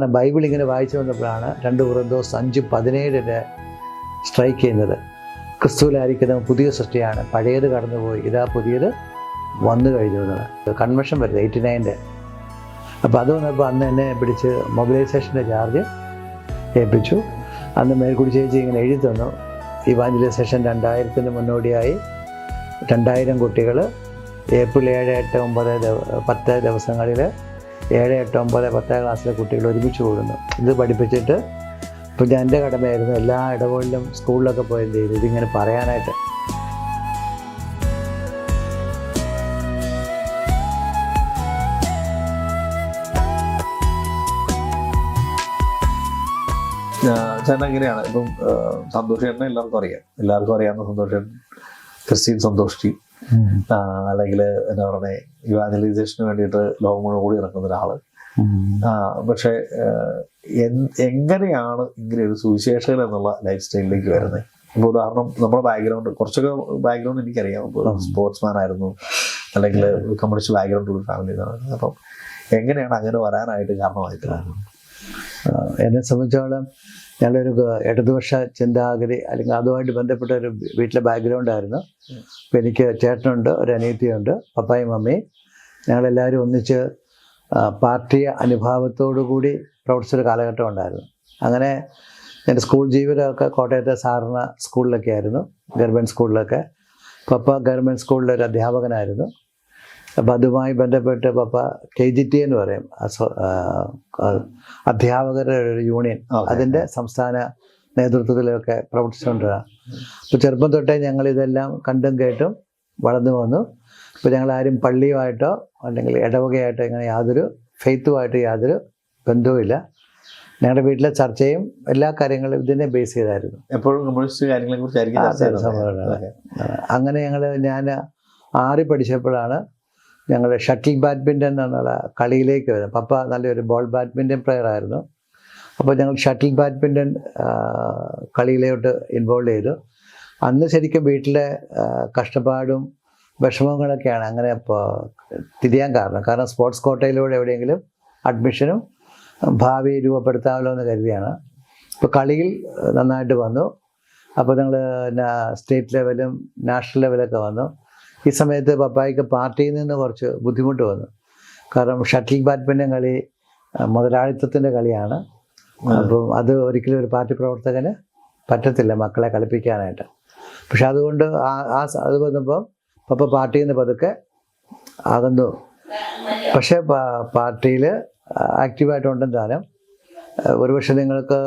Bible ഇങ്ങനെ വായിച്ചു വന്നപ്പോഴാണ് രണ്ട് കുറന്തോസ് അഞ്ച് പതിനേഴിന് സ്ട്രൈക്ക് ചെയ്യുന്നത്. ക്രിസ്തുവിലായിരിക്കുന്ന പുതിയ സൃഷ്ടിയാണ്. പഴയത് കടന്നുപോയി ഇതാ പുതിയത് വന്നു കഴിഞ്ഞു എന്നത് കൺവെൻഷൻ വരുന്നത് എയ്റ്റി നയന്റെ അപ്പോൾ അത് വന്നപ്പോൾ അന്ന് എന്നെ പിടിച്ച് മൊബിലൈസേഷന്റെ ചാർജ് ഏൽപ്പിച്ചു. അന്ന് മേൽക്കുടി ചേച്ചി ഇങ്ങനെ എഴുതി തന്നു. ഇവാഞ്ചലൈസേഷൻ രണ്ടായിരത്തിന് മുന്നോടിയായി. രണ്ടായിരം കുട്ടികൾ ഏപ്രിൽ ഏഴ് എട്ട് ഒമ്പത് പത്ത് ദിവസങ്ങളിൽ ഏഴ് എട്ട് ഒമ്പത് പത്താം ക്ലാസ്സിലെ കുട്ടികൾ ഒരുമിച്ച് കൂടുന്നു. ഇത് പഠിപ്പിച്ചിട്ട് ഇപ്പം ഞാൻ എന്റെ കടമയായിരുന്നു. എല്ലാ ഇടവുകളിലും സ്കൂളിലൊക്കെ പോയി എന്ത് ചെയ്തു? ഇതിങ്ങനെ പറയാനായിട്ട്. ചേട്ടൻ എങ്ങനെയാണ്? ഇപ്പം സന്തോഷം എല്ലാവർക്കും അറിയാം. എല്ലാവർക്കും അറിയാവുന്ന സന്തോഷ് ക്രിസ്ത്യൻ സന്തോഷ് അല്ലെങ്കിൽ എന്താ പറയുക ഇവാഞ്ചലൈസേഷന് വേണ്ടിയിട്ട് ലോകം മുഴുവൻ കൂടി നടക്കുന്ന ഒരാൾ. പക്ഷെ എങ്ങനെയാണ് ഇങ്ങനെ ഒരു സുവിശേഷകൻ എന്നുള്ള ലൈഫ് സ്റ്റൈലിലേക്ക് വരുന്നത്? ഇപ്പോൾ ഉദാഹരണം നമ്മുടെ ബാക്ക്ഗ്രൗണ്ട് കുറച്ചൊക്കെ ബാക്ക്ഗ്രൗണ്ട് എനിക്കറിയാം. സ്പോർട്സ് സ്പോർട്സ്മാൻ ആയിരുന്നു അല്ലെങ്കിൽ കമ്മ്യൂണിസ്റ്റ് ബാക്ക്ഗ്രൗണ്ട് ഫാമിലി അപ്പം എങ്ങനെയാണ് അങ്ങനെ വരാനായിട്ട് കാരണമായിട്ട് എന്നെ സംബന്ധിച്ചോളം ഞങ്ങളൊരു ഇടതുപക്ഷ ചിന്താഗതി അല്ലെങ്കിൽ അതുമായിട്ട് ബന്ധപ്പെട്ട ഒരു വീട്ടിലെ ബാക്ക്ഗ്രൗണ്ട് ആയിരുന്നു. അപ്പോൾ എനിക്ക് ചേട്ടനുണ്ട് ഒരു അനിയത്തിയുണ്ട് പപ്പായും മമ്മിയും ഞങ്ങളെല്ലാവരും ഒന്നിച്ച് പാർട്ടി അനുഭാവത്തോടു കൂടി പ്രവർത്തിച്ചൊരു കാലഘട്ടം ഉണ്ടായിരുന്നു. അങ്ങനെ എന്റെ സ്കൂൾ ജീവിതമൊക്കെ കോട്ടയത്തെ സാറിന സ്കൂളിലൊക്കെ ആയിരുന്നു ഗവൺമെന്റ് സ്കൂളിലൊക്കെ പപ്പ ഗവൺമെന്റ് സ്കൂളിലെ ഒരു അധ്യാപകനായിരുന്നു. അപ്പം അതുമായി ബന്ധപ്പെട്ട് പപ്പ കെ ജി ടി എന്ന് പറയും അധ്യാപകരുടെ ഒരു യൂണിയൻ. അതിന്റെ സംസ്ഥാന നേതൃത്വത്തിലൊക്കെ പ്രവർത്തിച്ചുകൊണ്ടിരുന്ന. അപ്പോൾ ചെറുപ്പം തൊട്ടേ ഞങ്ങൾ ഇതെല്ലാം കണ്ടും കേട്ടും വളർന്നു വന്നു. ഇപ്പോൾ ഞങ്ങൾ ആരും പള്ളിയുമായിട്ടോ അല്ലെങ്കിൽ ഇടവകയായിട്ടോ ഇങ്ങനെ യാതൊരു ഫെയ്ത്തുമായിട്ട് യാതൊരു ബന്ധവുമില്ല. ഞങ്ങളുടെ വീട്ടിലെ ചർച്ചയും എല്ലാ കാര്യങ്ങളും ഇതിനെ ബേസ് ചെയ്തായിരുന്നു. എപ്പോഴും കമ്മ്യൂണിസ്റ്റ് കാര്യങ്ങളെ കുറിച്ചായിരിക്കും. അങ്ങനെ ഞങ്ങൾ ഞാൻ ആറി പഠിച്ചപ്പോഴാണ് ഞങ്ങൾ ഷട്ടിൽ ബാഡ്മിന്റൺ എന്നുള്ള കളിയിലേക്ക് വരുന്നത്. പപ്പ നല്ലൊരു ബോൾ ബാഡ്മിന്റൺ പ്ലെയർ ആയിരുന്നു. അപ്പോൾ ഞങ്ങൾ ഷട്ടിൽ ബാഡ്മിന്റൺ കളിയിലോട്ട് ഇൻവോൾവ് ചെയ്തു. അന്ന് ശരിക്കും വീട്ടിലെ കഷ്ടപ്പാടും വിഷമങ്ങളൊക്കെയാണ് അങ്ങനെ ഇപ്പോൾ തിരിയാൻ കാരണം. കാരണം സ്പോർട്സ് കോട്ടയിലൂടെ എവിടെയെങ്കിലും അഡ്മിഷനും ഭാവി രൂപപ്പെടുത്താമല്ലോ എന്ന് കരുതിയാണ്. ഇപ്പോൾ കളിയിൽ നന്നായിട്ട് വന്നു. അപ്പോൾ ഞങ്ങൾ സ്റ്റേറ്റ് ലെവലും നാഷണൽ ലെവലൊക്കെ വന്നു. ഈ സമയത്ത് പപ്പായ്ക്ക് പാർട്ടിയിൽ നിന്ന് കുറച്ച് ബുദ്ധിമുട്ട് വന്നു. കാരണം ഷട്ടിൽ ബാഡ്മിന്റൺ കളി മുതലാളിത്തത്തിന്റെ കളിയാണ്. അപ്പം അത് ഒരിക്കലും ഒരു പാർട്ടി പ്രവർത്തകന് പറ്റത്തില്ല മക്കളെ കളിപ്പിക്കാനായിട്ട്. പക്ഷെ അതുകൊണ്ട് ആ ആ അത് വന്നപ്പം പപ്പ പാർട്ടിയിൽ നിന്ന് പതുക്കെ അകന്നു. പക്ഷേ പാർട്ടിയിൽ ആക്റ്റീവായിട്ടുണ്ടെന്ന് താനും ഒരുപക്ഷെ നിങ്ങൾക്ക്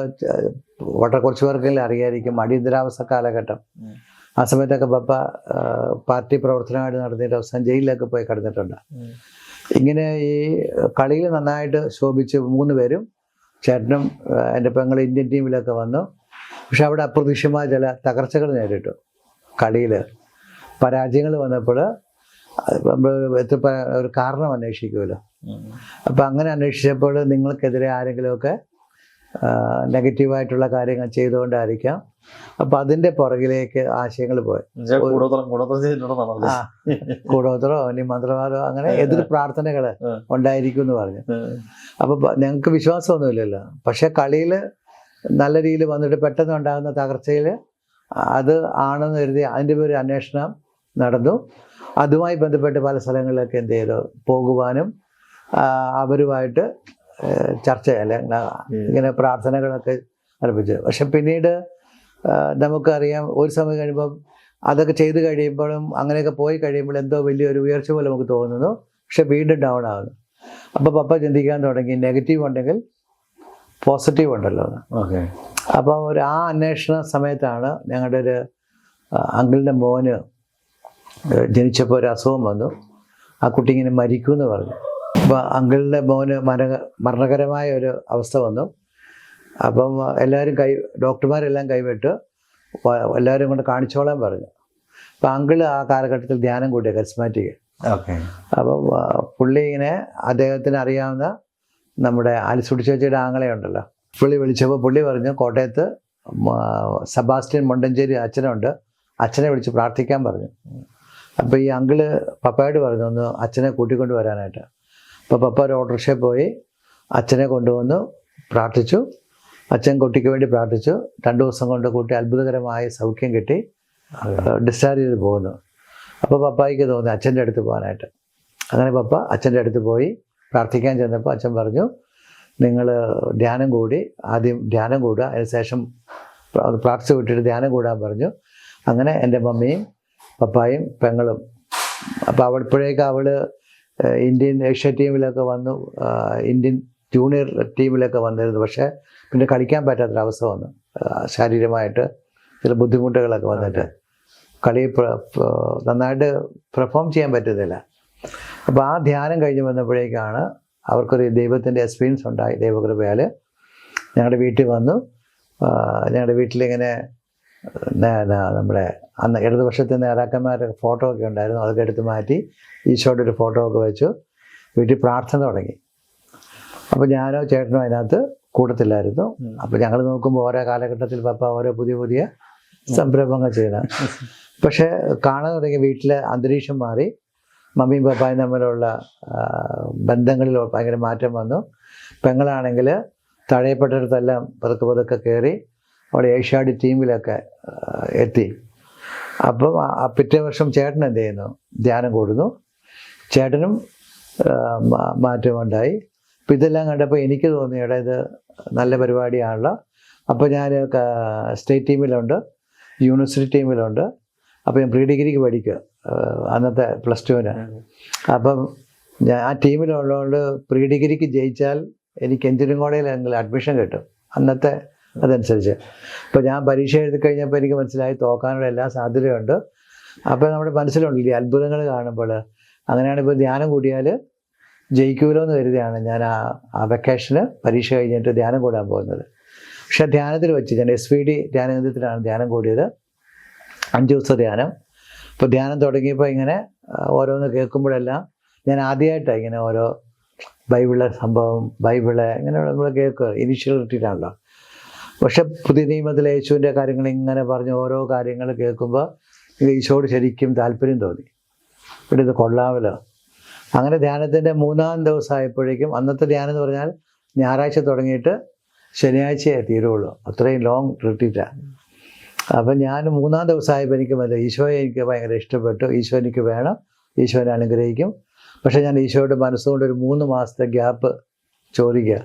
വളരെ കുറച്ച് പേർക്കെങ്കിലും അറിയായിരിക്കും അടിയന്തരാവസ്ഥ കാലഘട്ടം. ആ സമയത്തൊക്കെ പപ്പ പാർട്ടി പ്രവർത്തനമായിട്ട് നടന്നിട്ട് അവസാനം ജയിലിലൊക്കെ പോയി കിടന്നിട്ടുണ്ട്. ഇങ്ങനെ ഈ കളിയിൽ നന്നായിട്ട് ശോഭിച്ച് മൂന്ന് പേരും ചേട്ടനും എന്റെ പെങ്ങൾ ഇന്ത്യൻ ടീമിലൊക്കെ വന്നു. പക്ഷെ അവിടെ അപ്രതീക്ഷിതമായ ചില തകർച്ചകൾ നേരിട്ടു കളിയിൽ. പരാജയങ്ങൾ വന്നപ്പോൾ നമ്മൾ എത്ര ഒരു കാരണം അന്വേഷിക്കുമല്ലോ. അപ്പം അങ്ങനെ അന്വേഷിച്ചപ്പോൾ നിങ്ങൾക്കെതിരെ ആരെങ്കിലുമൊക്കെ നെഗറ്റീവായിട്ടുള്ള കാര്യങ്ങൾ ചെയ്തുകൊണ്ടായിരിക്കാം. അപ്പൊ അതിന്റെ പുറകിലേക്ക് ആശയങ്ങൾ പോയി. കൂടോത്രം ഇനി മന്ത്രവാദമോ അങ്ങനെ എതിർ പ്രാർത്ഥനകൾ ഉണ്ടായിരിക്കും എന്ന് പറഞ്ഞു. അപ്പൊ ഞങ്ങൾക്ക് വിശ്വാസമൊന്നുമില്ലല്ലോ. പക്ഷെ കളിയിൽ നല്ല രീതിയിൽ വന്നിട്ട് പെട്ടെന്ന് ഉണ്ടാകുന്ന തകർച്ചയിൽ അത് ആണെന്ന് കരുതി അതിന്റെ പേര് അന്വേഷണം നടന്നു. അതുമായി ബന്ധപ്പെട്ട് പല സ്ഥലങ്ങളിലൊക്കെ എന്ത് ചെയ്തു? പോകുവാനും അവരുമായിട്ട് ചർച്ച അല്ലെങ്കിൽ ഇങ്ങനെ പ്രാർത്ഥനകളൊക്കെ അർപ്പിച്ചത് പക്ഷെ പിന്നീട് നമുക്കറിയാം ഒരു സമയം കഴിയുമ്പം അതൊക്കെ ചെയ്ത് കഴിയുമ്പോഴും അങ്ങനെയൊക്കെ പോയി കഴിയുമ്പോൾ എന്തോ വലിയൊരു ഉയർച്ച പോലെ നമുക്ക് തോന്നുന്നു. പക്ഷെ വീണ്ടും ഡൗൺ ആകുന്നു. അപ്പോൾ പപ്പ ചിന്തിക്കാൻ തുടങ്ങി നെഗറ്റീവ് ഉണ്ടെങ്കിൽ പോസിറ്റീവ് ഉണ്ടല്ലോ. എന്ന് ഓക്കെ. അപ്പം ഒരു ആ അന്വേഷണ സമയത്താണ് ഞങ്ങളുടെ ഒരു അങ്കിളിന്റെ മോന് ജനിച്ചപ്പോൾ ഒരു അസുഖം വന്നു. ആ കുട്ടി ഇങ്ങനെ മരിക്കുമെന്ന് പറഞ്ഞു. അപ്പോൾ അങ്കിളിന്റെ മോന് മര മരണകരമായ ഒരു അവസ്ഥ വന്നു. അപ്പം എല്ലാവരും കൈ ഡോക്ടർമാരെല്ലാം കൈവിട്ട് എല്ലാവരും കൊണ്ട് കാണിച്ചോളാൻ പറഞ്ഞു. അപ്പം അങ്കിൾ ആ കാലഘട്ടത്തിൽ ധ്യാനം കൂട്ടിയ കരിസ്മാറ്റിക്. ഓക്കെ. അപ്പം പുള്ളി ഇങ്ങനെ അദ്ദേഹത്തിന് അറിയാവുന്ന നമ്മുടെ ആലിസുടി ചേച്ചിയുടെ ആങ്ങളെയുണ്ടല്ലോ പുള്ളി വിളിച്ചപ്പോൾ പുള്ളി പറഞ്ഞു കോട്ടയത്ത് സെബാസ്റ്റ്യൻ മൊണ്ടഞ്ചേരി അച്ഛനുണ്ട്. അച്ഛനെ വിളിച്ച് പ്രാർത്ഥിക്കാൻ പറഞ്ഞു. അപ്പോൾ ഈ അങ്കിൾ പപ്പയോട് പറഞ്ഞു ഒന്ന് അച്ഛനെ കൂട്ടിക്കൊണ്ട് വരാനായിട്ട്. അപ്പോൾ പപ്പ ഒരു ഓട്ടോറിക്ഷയിൽ പോയി അച്ഛനെ കൊണ്ടുവന്നു പ്രാർത്ഥിച്ചു. അച്ഛൻ കുട്ടിക്ക് വേണ്ടി പ്രാർത്ഥിച്ചു. രണ്ടു ദിവസം കൊണ്ട് കുട്ടി അത്ഭുതകരമായ സൗഖ്യം കിട്ടി. ഡിസ്ചാർജ് ചെയ്ത് പോകുന്നു. അപ്പോൾ പപ്പായിക്ക് തോന്നി അച്ഛന്റെ അടുത്ത് പോകാനായിട്ട്. അങ്ങനെ പപ്പ അച്ഛന്റെ അടുത്ത് പോയി പ്രാർത്ഥിക്കാൻ ചെന്നപ്പോൾ അച്ഛൻ പറഞ്ഞു നിങ്ങൾ ധ്യാനം കൂടി ആദ്യം ധ്യാനം കൂടുക. അതിനുശേഷം പ്ര- പ്രാർത്ഥിച്ച് വിട്ടിട്ട് ധ്യാനം കൂടാൻ പറഞ്ഞു. അങ്ങനെ എന്റെ മമ്മിയും പപ്പായും പെങ്ങളും അപ്പോൾ അവൾ ഇപ്പോഴേക്ക് അവൾ ഇന്ത്യൻ ഏഷ്യ ടീമിലൊക്കെ വന്നു ഇന്ത്യൻ ജൂനിയർ ടീമിലൊക്കെ വന്നിരുന്നു. പക്ഷേ പിന്നെ കളിക്കാൻ പറ്റാത്തൊരവസ്ഥ വന്നു ശാരീരികമായിട്ട് ചില ബുദ്ധിമുട്ടുകളൊക്കെ വന്നിട്ട്. കളി നന്നായിട്ട് പെർഫോം ചെയ്യാൻ പറ്റുന്നില്ല അപ്പോൾ ആ ധ്യാനം കഴിഞ്ഞ് വന്നപ്പോഴേക്കാണ് അവർക്കൊരു ദൈവത്തിന്റെ എക്സ്പീരിയൻസ് ഉണ്ടായി. ദൈവകൃപയാൽ ഞങ്ങളുടെ വീട്ടിൽ വന്നു. ഞങ്ങളുടെ വീട്ടിലിങ്ങനെ നമ്മുടെ അന്ന് ഇടതുപക്ഷത്തെ നേതാക്കന്മാരുടെ ഫോട്ടോ ഒക്കെ ഉണ്ടായിരുന്നു. അതൊക്കെ എടുത്ത് മാറ്റി ഈശോയുടെ ഒരു ഫോട്ടോ ഒക്കെ വെച്ചു. വീട്ടിൽ പ്രാർത്ഥന തുടങ്ങി. അപ്പോൾ ഞാനോ ചേട്ടനോ അതിനകത്ത് കൂട്ടത്തില്ലായിരുന്നു. അപ്പോൾ ഞങ്ങൾ നോക്കുമ്പോൾ ഓരോ കാലഘട്ടത്തിൽ പപ്പ ഓരോ പുതിയ പുതിയ സംരംഭങ്ങൾ ചെയ്യണം പക്ഷേ കാണാൻ തുടങ്ങിയ വീട്ടിലെ അന്തരീക്ഷം മാറി. മമ്മിയും പപ്പായും തമ്മിലുള്ള ബന്ധങ്ങളിൽ ഭയങ്കര മാറ്റം വന്നു. പെങ്ങളാണെങ്കിൽ തഴയപ്പെട്ടിടത്തെല്ലാം പതുക്കെ പതുക്കെ കയറി അവിടെ ഏഷ്യാഡ് ടീമിലൊക്കെ എത്തി. അപ്പം പിറ്റേ വർഷം ചേട്ടൻ എന്ത് ചെയ്യുന്നു? ധ്യാനം കൂടുന്നു. ചേട്ടനും മാറ്റമുണ്ടായി അപ്പം ഇതെല്ലാം കണ്ടപ്പോൾ എനിക്ക് തോന്നി എടാ ഇത് നല്ല പരിപാടിയാണല്ലോ. അപ്പോൾ ഞാൻ സ്റ്റേറ്റ് ടീമിലുണ്ട് യൂണിവേഴ്സിറ്റി ടീമിലുണ്ട്. അപ്പോൾ ഞാൻ പ്രീ ഡിഗ്രിക്ക് പഠിക്കുക അന്നത്തെ പ്ലസ് ടുവിന്. അപ്പം ഞാൻ ആ ടീമിലുള്ളതുകൊണ്ട് പ്രീ ഡിഗ്രിക്ക് ജയിച്ചാൽ എനിക്ക് എഞ്ചിനീയറിംഗ് കോളേജിൽ അഡ്മിഷൻ കിട്ടും. അന്നത്തെ അതനുസരിച്ച്. ഇപ്പോൾ ഞാൻ പരീക്ഷ എഴുതി കഴിഞ്ഞപ്പോൾ എനിക്ക് മനസ്സിലായി തോക്കാനുള്ള എല്ലാ സാധ്യതയുണ്ട്. അപ്പോൾ നമ്മുടെ മനസ്സിലുണ്ടല്ലേ അത്ഭുതങ്ങൾ കാണുമ്പോൾ. അങ്ങനെയാണ് ഇപ്പോൾ ധ്യാനം കൂടിയാൽ ജയിക്കൂലോ എന്ന് കരുതിയാണ് ഞാൻ ആ ആ വെക്കേഷന് പരീക്ഷ കഴിഞ്ഞിട്ട് ധ്യാനം കൂടാൻ പോകുന്നത്. പക്ഷെ ധ്യാനത്തിൽ വെച്ച് ഞാൻ എസ് വി ഡി ധ്യാനകേന്ദ്രത്തിലാണ് ധ്യാനം കൂടിയത്. അഞ്ച് ദിവസത്തെ ധ്യാനം. അപ്പോൾ ധ്യാനം തുടങ്ങിയപ്പോൾ ഇങ്ങനെ ഓരോന്ന് കേൾക്കുമ്പോഴെല്ലാം ഞാൻ ആദ്യമായിട്ടാണ് ഇങ്ങനെ ഓരോ ബൈബിളെ സംഭവം ബൈബിളെ ഇങ്ങനെ നമ്മൾ കേൾക്കുക. ഇനിഷ്യൽ കിട്ടിയിട്ടാണല്ലോ പക്ഷെ പുതിയ നിയമത്തിലെ യേശുവിന്റെ കാര്യങ്ങൾ ഇങ്ങനെ പറഞ്ഞ് ഓരോ കാര്യങ്ങൾ കേൾക്കുമ്പോൾ ഇത് ഈശോട് ശരിക്കും താല്പര്യം തോന്നി. ഇവിടെ ഇത് കൊള്ളാമല്ലോ. അങ്ങനെ ധ്യാനത്തിന്റെ മൂന്നാം ദിവസമായപ്പോഴേക്കും അന്നത്തെ ധ്യാനം എന്ന് പറഞ്ഞാൽ ഞായറാഴ്ച തുടങ്ങിയിട്ട് ശനിയാഴ്ചയെ തീരുള്ളൂ. അത്രയും ലോങ് റിട്രീറ്റാണ് അപ്പം ഞാൻ മൂന്നാം ദിവസമായപ്പോൾ എനിക്ക് വല്ല ഈശോയെ എനിക്ക് ഭയങ്കര ഇഷ്ടപ്പെട്ടു. ഈശോ എനിക്ക് വേണം. ഈശോനെ അനുഗ്രഹിക്കും. പക്ഷേ ഞാൻ ഈശോയുടെ മനസ്സുകൊണ്ട് ഒരു മൂന്ന് മാസത്തെ ഗ്യാപ്പ് ചോദിക്കുക.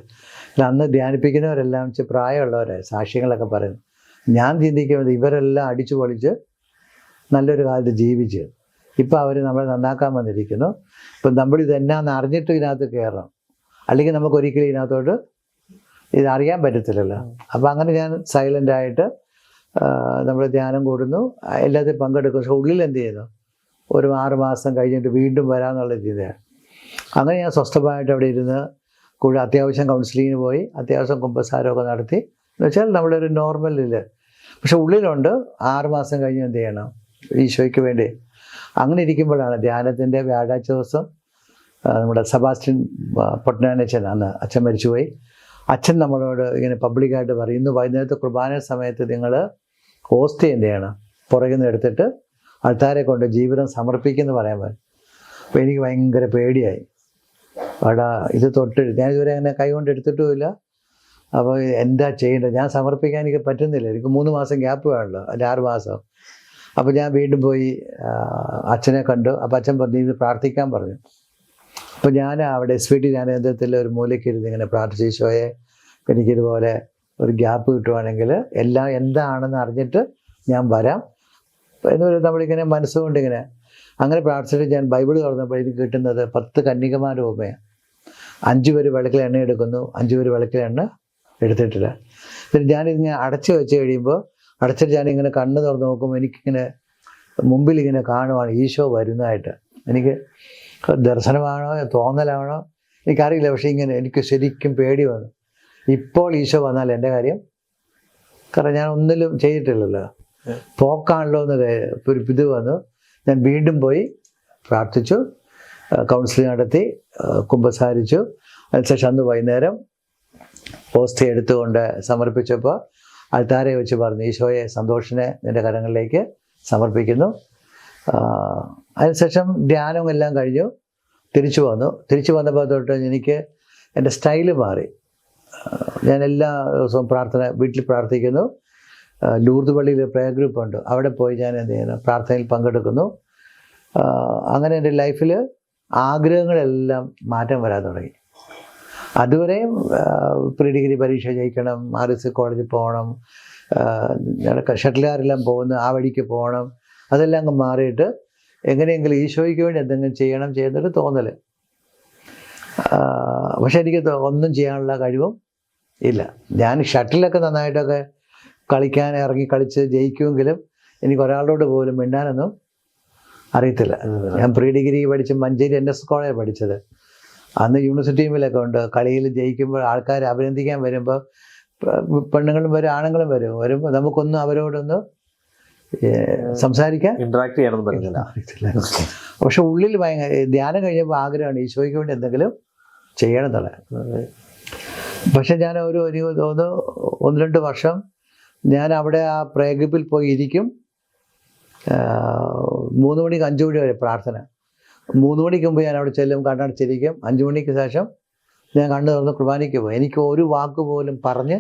അല്ല അന്ന് ധ്യാനിപ്പിക്കുന്നവരെല്ലാം വെച്ച് പ്രായമുള്ളവരെ സാക്ഷ്യങ്ങളൊക്കെ പറയുന്നു. ഞാൻ ചിന്തിക്കുന്നത് ഇവരെല്ലാം അടിച്ചു പൊളിച്ച് നല്ലൊരു കാലത്ത് ജീവിച്ച് ഇപ്പം അവർ നമ്മളെ നന്നാക്കാൻ വന്നിരിക്കുന്നു. ഇപ്പം നമ്മൾ ഇതെന്നാന്ന് അറിഞ്ഞിട്ട് ഇതിനകത്ത് കയറണം. അല്ലെങ്കിൽ നമുക്ക് ഒരിക്കലും ഇതിനകത്തോട്ട് ഇത് അറിയാൻ പറ്റത്തില്ലല്ലോ. അപ്പം അങ്ങനെ ഞാൻ സൈലന്റ് ആയിട്ട് നമ്മൾ ധ്യാനം കൂടുന്നു. എല്ലാത്തിലും പങ്കെടുക്കും പക്ഷെ ഉള്ളിൽ എന്ത് ചെയ്യുന്നു? ഒരു ആറ് മാസം കഴിഞ്ഞിട്ട് വീണ്ടും വരാമെന്നുള്ള രീതിയാണ് അങ്ങനെ ഞാൻ സ്വസ്ഥമായിട്ട് അവിടെ ഇരുന്ന് കൂടെ അത്യാവശ്യം കൗൺസിലിങ്ങിന് പോയി അത്യാവശ്യം കുമ്പസാരമൊക്കെ നടത്തി. എന്ന് വെച്ചാൽ ഒരു നോർമലിൽ പക്ഷെ ഉള്ളിലുണ്ട് ആറുമാസം കഴിഞ്ഞ് എന്ത് ചെയ്യണം? ഈശോയ്ക്ക് വേണ്ടി. അങ്ങനെ ഇരിക്കുമ്പോഴാണ് ധ്യാനത്തിന്റെ വ്യാഴാഴ്ച ദിവസം നമ്മുടെ സെബാസ്റ്റ്യൻ ആ, പൊട്ടനാനച്ചൻ അന്ന് അച്ഛൻ മരിച്ചുപോയി. അച്ഛൻ നമ്മളോട് ഇങ്ങനെ പബ്ലിക്കായിട്ട് പറയും ഇന്ന് വൈകുന്നേരത്തെ കുർബാന സമയത്ത് നിങ്ങൾ ഹോസ്റ്റ് എന്ത് ചെയ്യണം പുറകിൽ നിന്ന് എടുത്തിട്ട് ആൾക്കാരെ കൊണ്ട് ജീവിതം സമർപ്പിക്കുമെന്ന് പറയാൻ പറ്റും. അപ്പോൾ എനിക്ക് ഭയങ്കര പേടിയായി. അവിടെ ഇത് തൊട്ട് ഞാൻ ഇതുവരെ അങ്ങനെ കൈകൊണ്ട് എടുത്തിട്ടുമില്ല. അപ്പോൾ എന്താ ചെയ്യേണ്ടത്? ഞാൻ സമർപ്പിക്കാൻ എനിക്ക് പറ്റുന്നില്ല. എനിക്ക് മൂന്ന് മാസം ഗ്യാപ്പ് വേണമല്ലോ അല്ല ആറ് മാസം. അപ്പോൾ ഞാൻ വീണ്ടും പോയി അച്ഛനെ കണ്ടു. അപ്പോൾ അച്ഛൻ പറഞ്ഞു ഇത് പ്രാർത്ഥിക്കാൻ പറഞ്ഞു. അപ്പോൾ ഞാൻ അവിടെ എസ് പി ടി ജ്ഞാനേന്ദ്രത്തിൽ ഒരു മൂലയ്ക്ക് ഇരുന്ന് ഇങ്ങനെ പ്രാർത്ഥിച്ചു ഈശോയെ എനിക്കിതുപോലെ ഒരു ഗ്യാപ്പ് കിട്ടുവാണെങ്കിൽ എല്ലാം എന്താണെന്ന് അറിഞ്ഞിട്ട് ഞാൻ വരാം. എന്ന് പറയുന്നത് നമ്മളിങ്ങനെ മനസ്സുകൊണ്ട് ഇങ്ങനെ അങ്ങനെ പ്രാർത്ഥിച്ചിട്ട് ഞാൻ ബൈബിൾ തുറന്നപ്പോൾ എനിക്ക് കിട്ടുന്നത് പത്ത് കന്യകമാരുടെ ഉപമയാണ്. അഞ്ചു പേര് വിളക്കിൽ എണ്ണ എടുക്കുന്നു അഞ്ചു പേര് വിളക്കിൽ എണ്ണ എടുത്തിട്ടില്ല. പിന്നെ ഞാനിങ്ങനെ അടച്ചു വെച്ച് കഴിയുമ്പോൾ അടച്ചിട്ട് ഞാനിങ്ങനെ കണ്ണ് തുറന്ന് നോക്കുമ്പോൾ എനിക്കിങ്ങനെ മുമ്പിൽ ഇങ്ങനെ കാണുവാണ് ഈശോ വരുന്നതായിട്ട്. എനിക്ക് ദർശനമാണോ തോന്നലാണോ എനിക്കറിയില്ല. പക്ഷേ ഇങ്ങനെ എനിക്ക് ശരിക്കും പേടി വന്നു. ഇപ്പോൾ ഈശോ വന്നാൽ എന്റെ കാര്യം കാരണം ഞാൻ ഒന്നിലും ചെയ്തിട്ടില്ലല്ലോ. പോക്കാണല്ലോ എന്ന് ഒരു ഇത് വന്നു. ഞാൻ വീണ്ടും പോയി പ്രാർത്ഥിച്ചു കൗൺസിലിംഗ് നടത്തി കുമ്പസാരിച്ചു. അതിനുശേഷം അന്ന് വൈകുന്നേരം പോസ്റ്റ് എടുത്തുകൊണ്ട് സമർപ്പിച്ചപ്പോൾ അൽത്താരെ വെച്ച് പറഞ്ഞു ഈശോയെ സന്തോഷിനെ നിന്റെ കരങ്ങളിലേക്ക് സമർപ്പിക്കുന്നു. അതിനുശേഷം ധ്യാനവും എല്ലാം കഴിഞ്ഞു. തിരിച്ചു വന്നു. തിരിച്ചു വന്നപ്പോൾ തൊട്ട് എനിക്ക് എന്റെ സ്റ്റൈൽ മാറി. ഞാൻ എല്ലാ ദിവസവും പ്രാർത്ഥന വീട്ടിൽ പ്രാർത്ഥിക്കുന്നു. ലൂർദ് പള്ളിയിൽ പ്രേയർ ഗ്രൂപ്പ് ഉണ്ട്. അവിടെ പോയി ഞാൻ എന്ത് ചെയ്യുന്നു? പ്രാർത്ഥനയിൽ പങ്കെടുക്കുന്നു. അങ്ങനെ എന്റെ ലൈഫിൽ ആഗ്രഹങ്ങളെല്ലാം മാറ്റം വരാൻ തുടങ്ങി. അതുവരെയും പ്രീ ഡിഗ്രി പരീക്ഷ ജയിക്കണം ആർ എസ് കോളേജിൽ പോകണം ഷട്ടിലുകാരെല്ലാം പോകുന്ന ആ വഴിക്ക് പോകണം അതെല്ലാം അങ്ങ് മാറിയിട്ട് എങ്ങനെയെങ്കിലും ഈശോയ്ക്ക് വേണ്ടി എന്തെങ്കിലും ചെയ്യണം ചെയ്യുന്നൊരു തോന്നൽ പക്ഷെ എനിക്ക് ഒന്നും ചെയ്യാനുള്ള കഴിവും ഇല്ല. ഞാൻ ഷട്ടിലൊക്കെ നന്നായിട്ടൊക്കെ കളിക്കാൻ ഇറങ്ങി കളിച്ച് ജയിക്കുമെങ്കിലും എനിക്ക് ഒരാളോട് പോലും മിണ്ടാനൊന്നും അറിയത്തില്ല. ഞാൻ പ്രീ ഡിഗ്രി പഠിച്ച് മഞ്ചേരി എൻ എസ് കോളേജ് പഠിച്ചത്. അന്ന് യൂണിവേഴ്സിറ്റി ടീമിലൊക്കെ ഉണ്ട്. കളിയിൽ ജയിക്കുമ്പോൾ ആൾക്കാർ അഭിനന്ദിക്കാൻ വരുമ്പോൾ പെണ്ണുങ്ങളും വരും ആണുങ്ങളും വരും. വരുമ്പോൾ നമുക്കൊന്നും അവരോടൊന്ന് സംസാരിക്കാൻ ഇന്ററാക്ട് ചെയ്യണമെന്ന് പറഞ്ഞില്ല അറിയത്തില്ല. പക്ഷെ ഉള്ളിൽ ഭയങ്കര ധ്യാനം കഴിഞ്ഞപ്പോൾ ആഗ്രഹമാണ് ഈശോയ്ക്ക് വേണ്ടി എന്തെങ്കിലും ചെയ്യണം എന്നുള്ള. പക്ഷെ ഞാൻ ഒരു ഒരു ഒന്ന് ഒന്ന് രണ്ട് വർഷം ഞാൻ അവിടെ ആ പ്രേഗപ്പിൽ പോയി ഇരിക്കും മൂന്ന് മണിക്ക് അഞ്ച് മണി വരെ പ്രാർത്ഥന. മൂന്ന് മണിക്ക് മുമ്പ് ഞാൻ അവിടെ ചെല്ലും കണ്ണടച്ചിരിക്കും അഞ്ച് മണിക്ക് ശേഷം ഞാൻ കണ്ണു തുറന്ന് കുർബാനയ്ക്ക് പോകും. എനിക്ക് ഒരു വാക്ക് പോലും പറഞ്ഞ്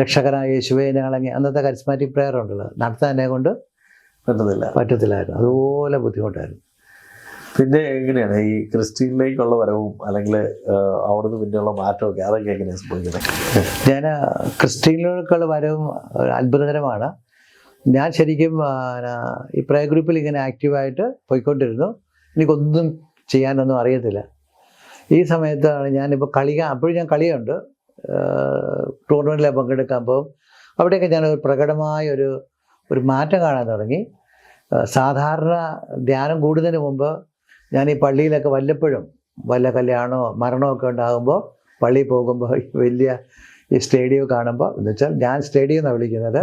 രക്ഷകനായ യേശുവെ ഞങ്ങളങ്ങി അന്നത്തെ കരിസ്മാറ്റിക് പ്രെയർ ഉണ്ടല്ലോ. നടത്താൻ എന്നെ കൊണ്ട് പറ്റത്തില്ല പറ്റത്തില്ലായിരുന്നു. അതുപോലെ ബുദ്ധിമുട്ടായിരുന്നു. പിന്നെ എങ്ങനെയാണ്? ഈ ക്രിസ്ത്യനിലേക്കുള്ള വരവും അല്ലെങ്കിൽ അവിടുന്ന് പിന്നെയുള്ള മാറ്റമൊക്കെ അതൊക്കെ എങ്ങനെയാണ് സംഭവിക്കുന്നത്? ഞാൻ ക്രിസ്ത്യനിലേക്കുള്ള വരവും അത്ഭുതകരമാണ്. ഞാൻ ശരിക്കും ഈ പ്രേ ഗ്രൂപ്പിൽ ഇങ്ങനെ ആക്റ്റീവായിട്ട് പോയിക്കൊണ്ടിരുന്നു. എനിക്കൊന്നും ചെയ്യാനൊന്നും അറിയത്തില്ല. ഈ സമയത്താണ് ഞാനിപ്പോൾ കളിക്കാൻ അപ്പോഴും ഞാൻ കളിയുണ്ട്. ടൂർണമെന്റിൽ പോകും. അവിടെയൊക്കെ ഞാൻ ഒരു പ്രകടമായ ഒരു ഒരു മാറ്റം കാണാൻ തുടങ്ങി. സാധാരണ ധ്യാനം കൂടുന്നതിന് മുമ്പ് ഞാൻ ഈ പള്ളിയിലൊക്കെ വല്ലപ്പോഴും വല്ല കല്യാണമോ മരണമോ ഒക്കെ ഉണ്ടാകുമ്പോൾ പള്ളിയിൽ പോകുമ്പോൾ വലിയ ഈ സ്റ്റേഡിയം കാണുമ്പോൾ എന്ന് വെച്ചാൽ ഞാൻ സ്റ്റേഡിയം എന്നാണ് വിളിക്കുന്നത്.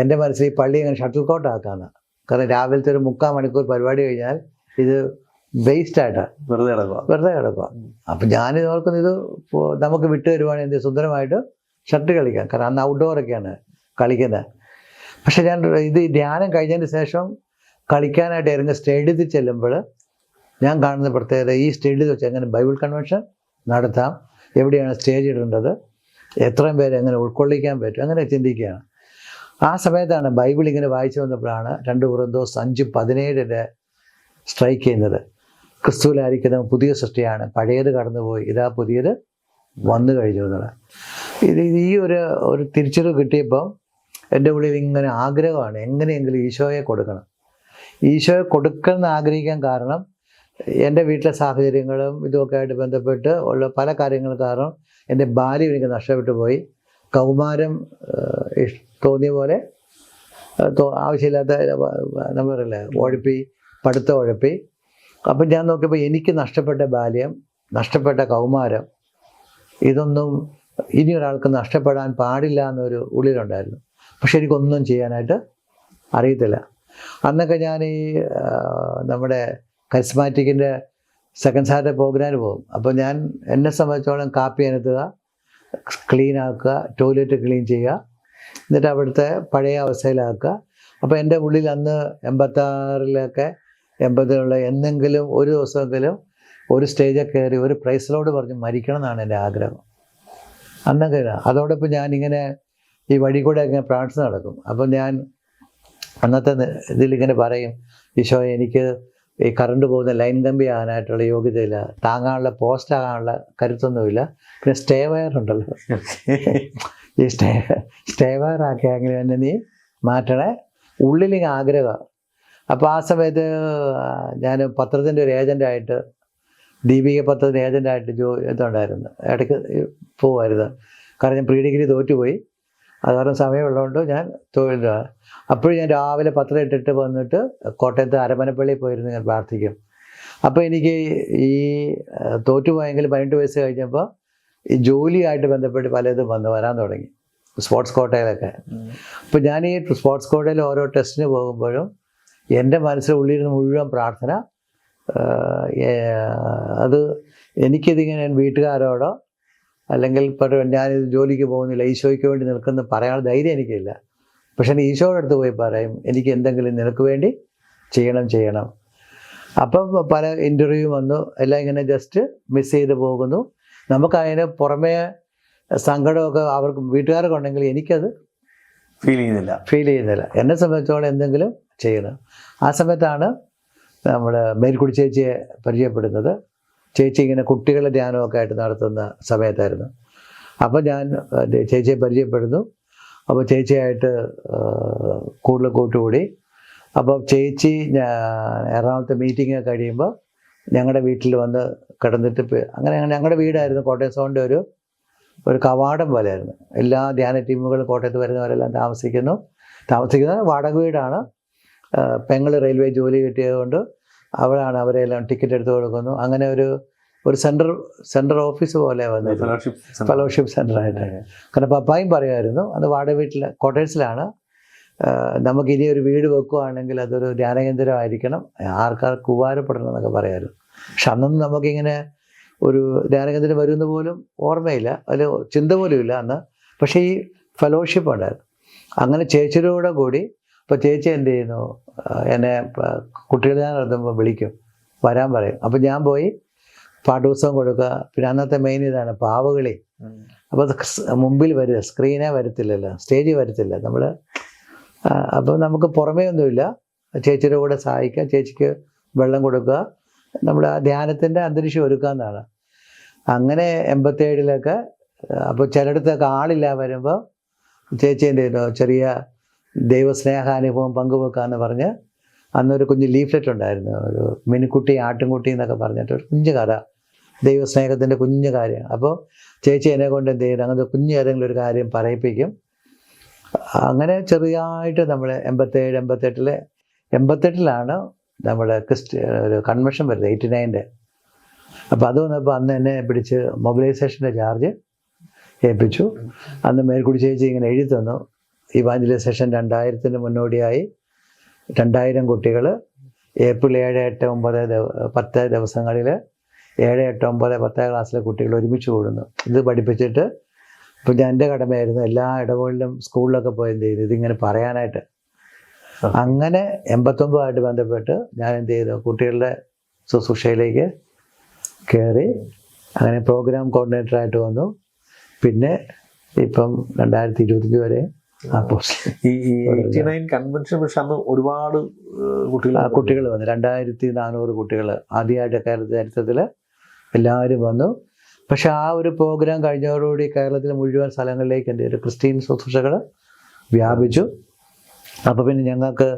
എന്റെ മനസ്സിൽ ഈ പള്ളി അങ്ങനെ ഷട്ടിൽ കോട്ടാക്കാന്ന് കാരണം രാവിലത്തെ ഒരു മുക്കാൽ മണിക്കൂർ പരിപാടി കഴിഞ്ഞാൽ ഇത് വേസ്റ്റ് ആയിട്ടാണ് വെറുതെ കിടക്കുക വെറുതെ കിടക്കുക അപ്പം ഞാനിത് ഓർക്കുന്നത് ഇത് നമുക്ക് വിട്ടു വരുവാണെങ്കിൽ എന്ത് സുന്ദരമായിട്ട് ഷർട്ട് കളിക്കാം. കാരണം അന്ന് ഔട്ട്ഡോറൊക്കെയാണ് കളിക്കുന്നത്. പക്ഷേ ഞാൻ ഇത് ധ്യാനം കഴിഞ്ഞതിന് ശേഷം കളിക്കാനായിട്ട് ഇറങ്ങി സ്റ്റേഡിയത്തിൽ ചെല്ലുമ്പോൾ ഞാൻ കാണുന്ന പ്രത്യേകത ഈ സ്റ്റേജിൽ വെച്ച് എങ്ങനെ ബൈബിൾ കൺവെൻഷൻ നടത്താം എവിടെയാണ് സ്റ്റേജ് ഇടേണ്ടത് എത്രയും പേരെ എങ്ങനെ ഉൾക്കൊള്ളിക്കാൻ പറ്റും അങ്ങനെ ചിന്തിക്കുകയാണ്. ആ സമയത്താണ് ബൈബിൾ ഇങ്ങനെ വായിച്ചു വന്നപ്പോഴാണ് രണ്ട് കുറുന്തോസ് അഞ്ച് പതിനേഴിന്റെ സ്ട്രൈക്ക് ചെയ്യുന്നത്. ക്രിസ്തുവിലായിരിക്കുന്ന പുതിയ സൃഷ്ടിയാണ് പഴയത് കടന്നുപോയി ഇതാ പുതിയത് വന്നു കഴിഞ്ഞു എന്നുള്ളത് ഇത് ഈ ഒരു ഒരു തിരിച്ചറിവ് കിട്ടിയപ്പം എന്റെ ഉള്ളിൽ ഇങ്ങനെ ആഗ്രഹമാണ് എങ്ങനെയെങ്കിലും ഈശോയെ കൊടുക്കണം. ഈശോയെ കൊടുക്കണം എന്ന് ആഗ്രഹിക്കാൻ കാരണം എന്റെ വീട്ടിലെ സാഹചര്യങ്ങളും ഇതുമൊക്കെ ആയിട്ട് ബന്ധപ്പെട്ട് ഉള്ള പല കാര്യങ്ങൾ കാരണം എന്റെ ബാല്യം എനിക്ക് നഷ്ടപ്പെട്ടു പോയി. കൗമാരം തോന്നിയ പോലെ ആവശ്യമില്ലാത്ത നമ്മൾ പറയില്ലേ ഉഴപ്പി പഠിത്തം ഉഴപ്പി. അപ്പം ഞാൻ നോക്കിയപ്പോൾ എനിക്ക് നഷ്ടപ്പെട്ട ബാല്യം നഷ്ടപ്പെട്ട കൗമാരം ഇതൊന്നും ഇനി ഒരാൾക്ക് നഷ്ടപ്പെടാൻ പാടില്ല എന്നൊരു ഉള്ളിലുണ്ടായിരുന്നു. പക്ഷെ എനിക്കൊന്നും ചെയ്യാനായിട്ട് അറിയത്തില്ല. അന്നൊക്കെ ഞാൻ ഈ നമ്മുടെ കരിസ്മാറ്റിക്കിന്റെ സെക്കൻഡ് സാറ്റർഡേ പ്രോഗ്രാമിന് പോകും. അപ്പോൾ ഞാൻ എന്നെ സംബന്ധിച്ചോളം കാപ്പി അനത്തുക ക്ലീൻ ആക്കുക ടോയ്ലറ്റ് ക്ലീൻ ചെയ്യുക എന്നിട്ട് അവിടുത്തെ പഴയ അവസ്ഥയിലാക്കുക. അപ്പോൾ എന്റെ ഉള്ളിൽ അന്ന് എൺപത്താറിലൊക്കെ എൺപതിലുള്ള എന്തെങ്കിലും ഒരു ദിവസമെങ്കിലും ഒരു സ്റ്റേജിൽ കയറി ഒരു പ്രൈസിലോട് പറഞ്ഞ് മരിക്കണം എന്നാണ് എന്റെ ആഗ്രഹം. അന്നൊക്കെ. അതോടൊപ്പം ഞാനിങ്ങനെ ഈ വഴി കൂടെ ഇങ്ങനെ പ്രാർത്ഥന നടക്കും. അപ്പം ഞാൻ അന്നത്തെ ഇതിലിങ്ങനെ പറയും ഈശോ എനിക്ക് ഈ കറണ്ട് പോകുന്ന ലൈൻ കമ്പി ആകാനായിട്ടുള്ള യോഗ്യതയില്ല. താങ്ങാനുള്ള പോസ്റ്റ് ആകാനുള്ള കരുത്തൊന്നുമില്ല. പിന്നെ സ്റ്റേ വയർ ഉണ്ടല്ലോ. ഈ സ്റ്റേ സ്റ്റേ വയർ ആക്കിയെങ്കിലും തന്നെ നീ മാറ്റണേ. ഉള്ളിലിങ്ങനെ ആഗ്രഹമാണ് അപ്പോൾ ആ സമയത്ത് ഞാൻ പത്രത്തിന്റെ ഒരു ഏജന്റായിട്ട് ദീപിക പത്രത്തിന്റെ ഏജന്റായിട്ട് ജോ ഇതുണ്ടായിരുന്നു. ഇടയ്ക്ക് പോകുമായിരുന്നു കാരണം ഞാൻ പ്രീ ഡിഗ്രി തോറ്റുപോയി. അത് കാരണം സമയമുള്ളതുകൊണ്ട് ഞാൻ തൊഴിൽ അപ്പോഴും ഞാൻ രാവിലെ പത്രം ഇട്ടിട്ട് വന്നിട്ട് കോട്ടയത്ത് അരമനപ്പള്ളിയിൽ പോയിരുന്നു ഞാൻ പ്രാർത്ഥിക്കും. അപ്പോൾ എനിക്ക് ഈ തോറ്റുപോയെങ്കിൽ പതിനെട്ട് വയസ്സ് കഴിഞ്ഞപ്പോൾ ഈ ജോലിയായിട്ട് ബന്ധപ്പെട്ട് പലതും വന്ന് വരാൻ തുടങ്ങി. സ്പോർട്സ് കോട്ടയിലൊക്കെ. അപ്പോൾ ഞാൻ ഈ സ്പോർട്സ് കോട്ടയിൽ ഓരോ ടെസ്റ്റിന് പോകുമ്പോഴും എന്റെ മനസ്സിൽ ഉള്ളിരുന്ന് മുഴുവൻ പ്രാർത്ഥന അത് എനിക്കിതിങ്ങനെ വീട്ടുകാരോടോ അല്ലെങ്കിൽ ഞാനിത് ജോലിക്ക് പോകുന്നില്ല ഈശോയ്ക്ക് വേണ്ടി നിൽക്കുന്ന പറയാനുള്ള ധൈര്യം എനിക്കില്ല. പക്ഷെ ഞാൻ ഈശോയുടെ അടുത്ത് പോയി പറയും എനിക്ക് എന്തെങ്കിലും നിനക്ക് വേണ്ടി ചെയ്യണം ചെയ്യണം. അപ്പം പല ഇന്റർവ്യൂ വന്നു എല്ലാം ഇങ്ങനെ ജസ്റ്റ് മിസ് ചെയ്ത് പോകുന്നു. നമുക്കതിന് പുറമേ സങ്കടമൊക്കെ അവർക്ക് വീട്ടുകാരൊക്കെ ഉണ്ടെങ്കിൽ എനിക്കത് ഫീൽ ചെയ്യുന്നില്ല. ഫീൽ ചെയ്യുന്നില്ല. എന്നെ സംബന്ധിച്ചോളം എന്തെങ്കിലും ചെയ്യണം. ആ സമയത്താണ് നമ്മുടെ മേൽക്കുടി ചേച്ചിയെ പരിചയപ്പെടുന്നത്. ചേച്ചി ഇങ്ങനെ കുട്ടികളെ ധ്യാനമൊക്കെ ആയിട്ട് നടത്തുന്ന സമയത്തായിരുന്നു. അപ്പോൾ ഞാൻ ചേച്ചിയെ പരിചയപ്പെടുന്നു. അപ്പോൾ ചേച്ചിയായിട്ട് കൂടുതൽ കൂട്ടുകൂടി. അപ്പോൾ ചേച്ചി എറണാകുളത്തെ മീറ്റിംഗ് കഴിയുമ്പോൾ ഞങ്ങളുടെ വീട്ടിൽ വന്ന് കിടന്നിട്ട് അങ്ങനെ ഞങ്ങളുടെ വീടായിരുന്നു കോട്ടയം സോണിന്റെ ഒരു ഒരു കവാടം പോലെയായിരുന്നു. എല്ലാ ധ്യാന ടീമുകളും കോട്ടയത്ത് വരുന്നവരെല്ലാം താമസിക്കുന്നു. താമസിക്കുന്നത് വാടക വീടാണ്. പെങ്ങൾ റെയിൽവേ ജോലി കിട്ടിയതുകൊണ്ട് അവളാണ് അവരെല്ലാം ടിക്കറ്റ് എടുത്ത് കൊടുക്കുന്നു. അങ്ങനെ ഒരു ഒരു സെന്റർ സെന്റർ ഓഫീസ് പോലെ വന്നു ഫെലോഷിപ്പ് സെന്ററായിട്ട് കാരണം പപ്പായും പറയുമായിരുന്നു അത് വാടക വീട്ടിലെ ക്വാർട്ടേഴ്സിലാണ് നമുക്ക് ഇനി ഒരു വീട് വെക്കുകയാണെങ്കിൽ അതൊരു ധ്യാനകേന്ദ്രമായിരിക്കണം. ആർക്കാർ കുവാരപ്പെടണം എന്നൊക്കെ പറയാമായിരുന്നു പക്ഷെ അന്നൊന്നും നമുക്കിങ്ങനെ ഒരു ധ്യാനകേന്ദ്രം വരുന്ന പോലും ഓർമ്മയില്ല. അതിൽ ചിന്ത പോലും ഇല്ല അന്ന്. പക്ഷേ ഈ ഫെലോഷിപ്പ് ഉണ്ടായിരുന്നു. അങ്ങനെ ചേച്ചിയുടെ ഇപ്പോൾ ചേച്ചി എന്ത് ചെയ്യുന്നു? എന്നെ കുട്ടികൾ ഞാൻ നടത്തുമ്പോൾ വിളിക്കും. വരാൻ പറയും. അപ്പം ഞാൻ പോയി പാട്ടുപുസ്തകം കൊടുക്കുക. പിന്നെ അന്നത്തെ മെയിൻ ഇതാണ് പാവകളി. അപ്പോൾ മുമ്പിൽ വരിക സ്ക്രീനേ വരത്തില്ലല്ലോ. സ്റ്റേജിൽ വരത്തില്ല. നമ്മൾ അപ്പോൾ നമുക്ക് പുറമേ ഒന്നുമില്ല. ചേച്ചിയുടെ കൂടെ സഹായിക്കുക. ചേച്ചിക്ക് വെള്ളം കൊടുക്കുക. നമ്മൾ ആ ധ്യാനത്തിന്റെ അന്തരീക്ഷം ഒരുക്കാമെന്നാണ് അങ്ങനെ എൺപത്തേഴിലൊക്കെ അപ്പോൾ ചിലയിടത്തൊക്കെ ആളില്ല വരുമ്പോൾ ചേച്ചി എന്ത് ചെയ്യുന്നു? ചെറിയ ദൈവസ്നേഹാനുഭവം പങ്കുവെക്കാമെന്ന് പറഞ്ഞ് അന്നൊരു കുഞ്ഞ് ലീഫ്ലെറ്റ് ഉണ്ടായിരുന്നു. ഒരു മിനിക്കുട്ടി ആട്ടിൻകുട്ടി എന്നൊക്കെ പറഞ്ഞിട്ട് ഒരു കുഞ്ഞു കഥ. ദൈവസ്നേഹത്തിന്റെ കുഞ്ഞു കാര്യം. അപ്പോൾ ചേച്ചി എന്നെ കൊണ്ട് എന്ത് ചെയ്യും? അങ്ങനത്തെ കുഞ്ഞു ഏതെങ്കിലും ഒരു കാര്യം പറയിപ്പിക്കും. അങ്ങനെ ചെറിയായിട്ട് നമ്മൾ എൺപത്തേഴ് എൺപത്തെട്ടിൽ എൺപത്തെട്ടിലാണ് നമ്മുടെ ക്രിസ്ത്യ ഒരു കൺവെൻഷൻ വരുന്നത് എയ്റ്റി നയന്റെ അപ്പോൾ അത് വന്നപ്പോൾ അന്ന് എന്നെ പിടിച്ച് മൊബിലൈസേഷന്റെ ചാർജ് ഏൽപ്പിച്ചു. അന്ന് മേൽക്കുടി ചേച്ചി ഇങ്ങനെ എഴുതി തന്നു. ഇവാഞ്ചലൈസേഷൻ രണ്ടായിരത്തിന് മുന്നോടിയായി രണ്ടായിരം കുട്ടികൾ ഏപ്രിൽ ഏഴ് എട്ട് ഒമ്പത് പത്ത് ദിവസങ്ങളിൽ ഏഴ് എട്ട് ഒമ്പത് പത്താം ക്ലാസ്സിലെ കുട്ടികൾ ഒരുമിച്ച് കൂടുന്നു. ഇത് പഠിപ്പിച്ചിട്ട് ഇപ്പം ഞാൻ എന്റെ കടമയായിരുന്നു. എല്ലാ ഇടവുകളിലും സ്കൂളിലൊക്കെ പോയി എന്ത് ചെയ്തു? ഇതിങ്ങനെ പറയാനായിട്ട്. അങ്ങനെ എൺപത്തൊമ്പതുമായിട്ട് ബന്ധപ്പെട്ട് ഞാൻ എന്ത് ചെയ്തു? കുട്ടികളുടെ ശുശ്രൂഷയിലേക്ക് കയറി അങ്ങനെ പ്രോഗ്രാം കോർഡിനേറ്ററായിട്ട് വന്നു. പിന്നെ ഇപ്പം രണ്ടായിരത്തി ഇരുപത്തഞ്ച് വരെ ഈ എയ്റ്റി നയൻ കൺവെൻഷൻ പക്ഷെ അന്ന് ഒരുപാട് കുട്ടികൾ കുട്ടികൾ വന്നു. രണ്ടായിരത്തി നാനൂറ് കുട്ടികൾ ആദ്യമായിട്ട് കേരളത്തിൽ ചരിത്രത്തിൽ എല്ലാവരും വന്നു. പക്ഷെ ആ ഒരു പ്രോഗ്രാം കഴിഞ്ഞതോടുകൂടി കേരളത്തിലെ മുഴുവൻ സ്ഥലങ്ങളിലേക്ക് എന്റെ ഒരു ക്രിസ്ത്യൻ ശുശ്രൂഷകൾ വ്യാപിച്ചു. അപ്പോൾ പിന്നെ ഞങ്ങൾക്ക്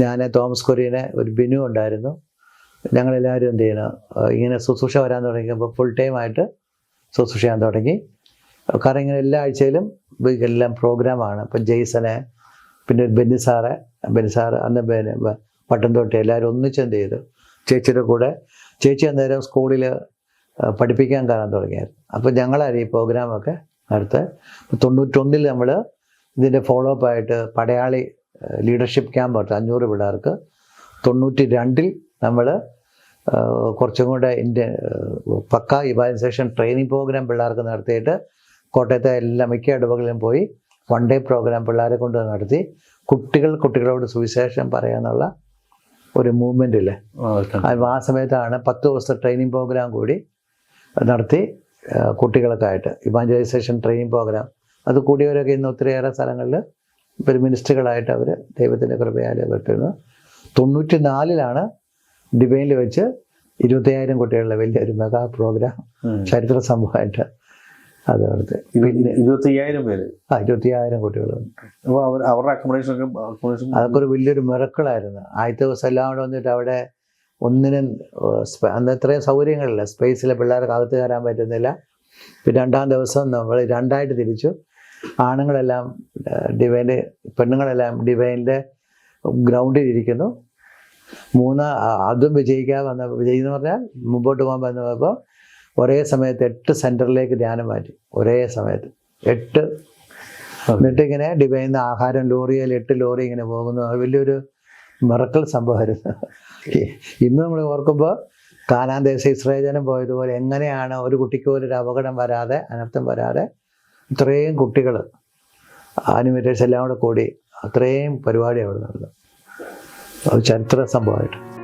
ഞാൻ തോമസ് കൊറിയനെ ഒരു ബിനു ഉണ്ടായിരുന്നു. ഞങ്ങളെല്ലാവരും എന്ത് ചെയ്യണം? ഇങ്ങനെ ശുശ്രൂഷ വരാൻ തുടങ്ങിയപ്പോൾ ഫുൾ ടൈം ആയിട്ട് ശുശ്രൂഷ ചെയ്യാൻ തുടങ്ങി. കാരണം ഇങ്ങനെ എല്ലാ ആഴ്ചയിലും എല്ലാം പ്രോഗ്രാമാണ്. ഇപ്പം ജെയ്സനെ പിന്നെ ബെന്നിസാറെ ബെന്നിസാറ് ബെന്നി സാറ് അന്ന് ബെന്നി- ബ- പട്ടം തൊട്ടി എല്ലാവരും ഒന്നിച്ചെന്ത് ചെയ്തു? ചേച്ചിയുടെ കൂടെ ചേച്ചി അന്നേരം സ്കൂളിൽ പഠിപ്പിക്കാൻ കാണാൻ തുടങ്ങിയായിരുന്നു. അപ്പോൾ ഞങ്ങളായിരുന്നു ഈ പ്രോഗ്രാമൊക്കെ നടത്ത് തൊണ്ണൂറ്റൊന്നിൽ നമ്മൾ ഇതിന്റെ ഫോളോ അപ്പ് ആയിട്ട് പടയാളി ലീഡർഷിപ്പ് ക്യാമ്പ് നടത്തി അഞ്ഞൂറ് പിള്ളേർക്ക്. തൊണ്ണൂറ്റി രണ്ടിൽ നമ്മൾ കുറച്ചും കൂടെ ഇന്ത്യൻ പക്ക ഇവാലുസേഷൻ ട്രെയിനിങ് പ്രോഗ്രാം പിള്ളേർക്ക് നടത്തിയിട്ട് കോട്ടയത്തെ എല്ലാ മിക്ക ഇടവകളിലും പോയി വൺ ഡേ പ്രോഗ്രാം പിള്ളേരെ കൊണ്ട് നടത്തി. കുട്ടികൾ കുട്ടികളോട് സുവിശേഷം പറയാനുള്ള ഒരു മൂവ്മെന്റ് ഇല്ലേ? അത് ആ സമയത്താണ് പത്ത് ദിവസത്തെ ട്രെയിനിങ് പ്രോഗ്രാം കൂടി നടത്തി കുട്ടികളൊക്കെ കുട്ടികൾക്കായിട്ട്. ആയിട്ട് ഇവാഞ്ചലൈസേഷൻ ട്രെയിനിങ് പ്രോഗ്രാം അത് കൂടിയവരൊക്കെ ഇന്ന് ഒത്തിരിയേറെ സ്ഥലങ്ങളിൽ ഇവർ മിനിസ്റ്ററുകളായിട്ട് അവർ ദൈവത്തിന്റെ കൃപയാൽ പറ്റുന്നു തൊണ്ണൂറ്റി നാലിലാണ് ഡിബൈനിൽ വെച്ച് ഇരുപത്തയ്യായിരം കുട്ടികളുടെ വലിയൊരു മെഗാ പ്രോഗ്രാം ചരിത്ര സംഭവമായിട്ട് അത് അവിടുത്തെ. പിന്നെ ഇരുപത്തയ്യായിരം പേര്. ആ ഇരുപത്തിയായിരം കുട്ടികൾ അപ്പോൾ അവർ അവരുടെ അക്കോമഡേഷൻ ഒക്കെ അക്കോമഡേഷൻ അതൊക്കെ ഒരു വലിയൊരു മിറക്കിളായിരുന്നു. ആദ്യത്തെ ദിവസം എല്ലാം കൂടെ വന്നിട്ട് അവിടെ ഒന്നിനും അന്ന് ഇത്രയും സൗകര്യങ്ങളില്ല. സ്പേസിലെ പിള്ളേർക്ക് അകത്ത് കയറാൻ പറ്റുന്നില്ല. പിന്നെ രണ്ടാം ദിവസം നമ്മൾ രണ്ടായിട്ട് തിരിച്ചു. ആണുങ്ങളെല്ലാം ഡിവൈന്റെ പെണ്ണുങ്ങളെല്ലാം ഡിവൈന്റെ ഗ്രൗണ്ടിൽ ഇരിക്കുന്നു. മൂന്ന് അതും വിജയിക്കാൻ വന്ന വിജയി എന്ന് പറഞ്ഞാൽ മുമ്പോട്ട് പോകാൻ വന്നപ്പോൾ ഒരേ സമയത്ത് എട്ട് സെന്ററിലേക്ക് ധ്യാനം മാറ്റി. ഒരേ സമയത്ത്. എട്ട്. എന്നിട്ട് ഇങ്ങനെ ഡിവൈന്ന് ആഹാരം ലോറിയിൽ എട്ട് ലോറി ഇങ്ങനെ പോകുന്നു. വലിയൊരു മിറക്കൽ സംഭവമായിരുന്നു. ഇന്ന് നമ്മൾ ഓർക്കുമ്പോൾ കാനാൻ ദേശം ഇസ്രേജനം പോയതുപോലെ എങ്ങനെയാണ് ഒരു കുട്ടിക്ക് പോലും ഒരു അപകടം വരാതെ അനർത്ഥം വരാതെ ഇത്രയും കുട്ടികൾ ആനിമേറ്റേഴ്സ് എല്ലാം കൂടെ കൂടി അത്രയും പരിപാടി അവിടെ നടന്നു. അത് ചരിത്ര സംഭവമായിട്ട്.